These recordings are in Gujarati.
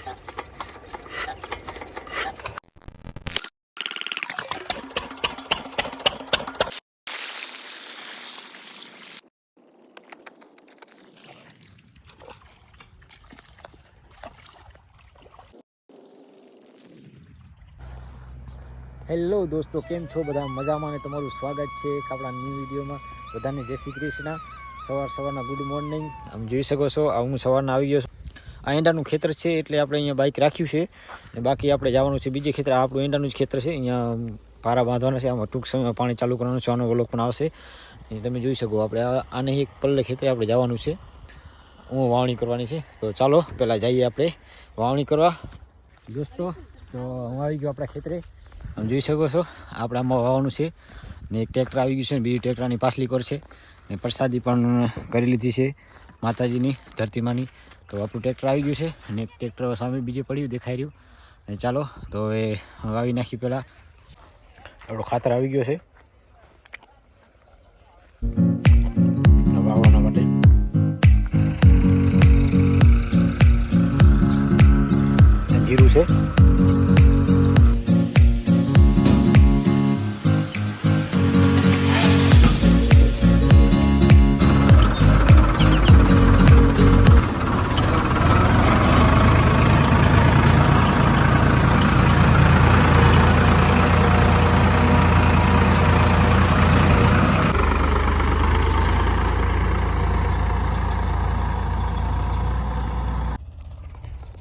હેલો દોસ્તો, કેમ છો બધા? મજામાં ને તમારું સ્વાગત છે એક આપણા ન્યૂ વિડીયોમાં. બધાને જય શ્રી કૃષ્ણ. સવાર સવારના ગુડ મોર્નિંગ આમ જોઈ શકો છો હું સવારના આવી ગયો છું. આ એંડાનું ખેતર છે એટલે આપણે અહીંયા બાઇક રાખ્યું છે. અને બાકી આપણે જવાનું છે બીજે ખેતર. આપણું એંડાનું જ ખેતર છે. અહીંયા પારા બાંધવાના છે. આમાં ટૂંક સમયમાં પાણી ચાલુ કરવાનું છે. આનો વલોક પણ આવશે. તમે જોઈ શકો. આપણે આને એક પલ્લે ખેતરે આપણે જવાનું છે. હું વાવણી કરવાની છે. તો ચાલો, પહેલાં જઈએ આપણે વાવણી કરવા. દોસ્તો, તો હું આવી ગયો આપણા ખેતરે. આમ જોઈ શકો છો. આપણે આમાં વાવવાનું છે. ને એક ટ્રેક્ટર આવી ગયું છે ને બીજી ટ્રેક્ટરની પાછલી કર છે. ને પ્રસાદી પણ કરી લીધી છે. માતાજીની ધરતીમાની. તો આપણું ટ્રેક્ટર આવી ગયું છે અને ટ્રેક્ટર સામે બીજે પડ્યું દેખાઈ રહ્યું. અને ચાલો, તો હવે વાવી નાખી પહેલાં. આપણો ખાતર આવી ગયો છે. વાવવાના માટે. જીરું છે.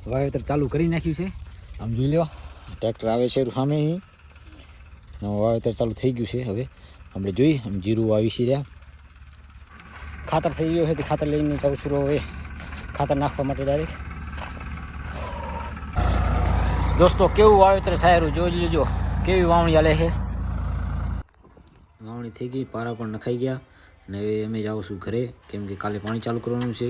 વાવેતર ચાલુ કરી નાખ્યું છે. આમ જોઈ લો ટ્રેક્ટર આવે છે સામે વાવેતર ચાલુ થઈ ગયું છે હવે. આપણે જોઈ, આમ જીરું વાવી છે રહ્યા. ખાતર થઈ ગયું છે તે ખાતર લઈને જાઉં છું હવે. ખાતર નાખવા માટે ડાયરેક્ટ દોસ્તો, કેવું વાવેતર થાય જોઈ લેજો, કેવી વાવણી હાલે છે? વાવણી થઈ ગઈ, પારા પણ નખાઈ ગયા. અને હવે અમે જાઉં છું ઘરે, કેમ કે કાલે પાણી ચાલુ કરવાનું છે.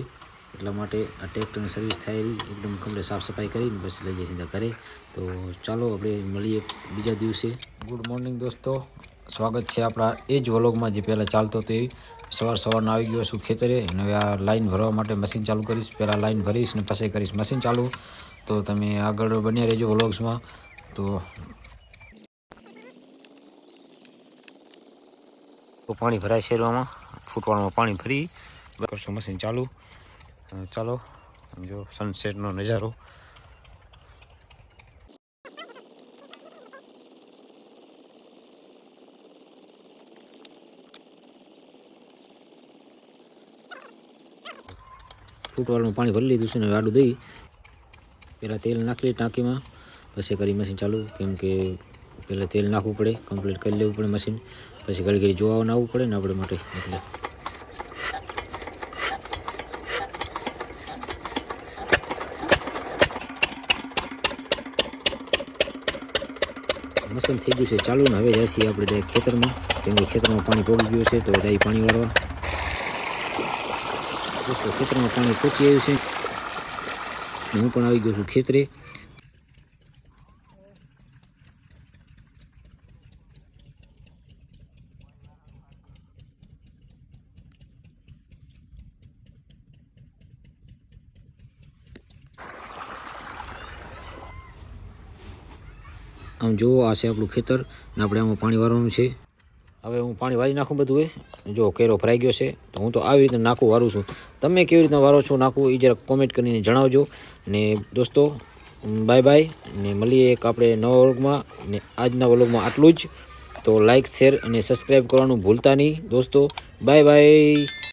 એટલા માટે આ ટ્રેક્ટરની સર્વિસ થાય રહી એકદમ કમ્પ્લીટ સાફ સફાઈ કરીને પછી લઈ જઈએ સીધા ઘરે. તો ચાલો આપણે મળીએ બીજા દિવસે. ગુડ મોર્નિંગ દોસ્તો. સ્વાગત છે આપણા એ જ વ્લોગમાં જે પહેલાં ચાલતો હતો એ સવાર સવારના આવી ગયો છું ખેતરે. અને હવે આ લાઈન ભરવા માટે મશીન ચાલુ કરીશ. પહેલાં લાઈન ભરીશ ને પછી કરીશ મશીન ચાલુ. તો તમે આગળ બન્યા રહેજો વ્લોગ્સમાં. તો તો પાણી ભરાય શેરવામાં. ફૂટવાળમાં પાણી ભરી. કરશું મશીન ચાલુ. ચાલો, જો સનસેટનો નજારો. ફૂટવાળનું પાણી ભરી લીધું છે ને આડું દઈ. પહેલાં તેલ નાખી ટાંકીમાં, પછી કરી મશીન ચાલુ. કેમ કે પહેલાં તેલ નાખવું પડે કમ્પ્લીટ કરી લેવું પડે મશીન પછી ઘડી ઘડી જોવા આવવું પડે ને આપણે માટે. એટલે મશીન થઈ ગયું છે ચાલુ ને હવે જાય આપણે ડાયરેક્ટ ખેતરમાં. કેમ કે ખેતરમાં પાણી પોગી ગયું છે તો ડાય પાણી વાળવા. દોસ્તો, ખેતરમાં પાણી પહોંચી આવ્યું છે. હું પણ આવી ગયો છું ખેતરે. આમ જુઓ, આ છે આપણું ખેતર ને આપણે આમાં પાણી વારવાનું છે. હવે હું પાણી વારી નાખું બધું એ. જો કેરો ફરાઈ ગયો છે, તો હું તો આવી રીતે નાખું વારું છું. તમે કેવી રીતના વારો છો નાખું એ જરાક કોમેન્ટ કરીને જણાવજો. ને દોસ્તો બાય બાય ને મળીએ એક આપણે નવા વર્ગમાં. ને આજના વર્ગમાં આટલું જ. તો લાઇક શેર અને સબસ્ક્રાઈબ કરવાનું ભૂલતા નહીં. દોસ્તો બાય બાય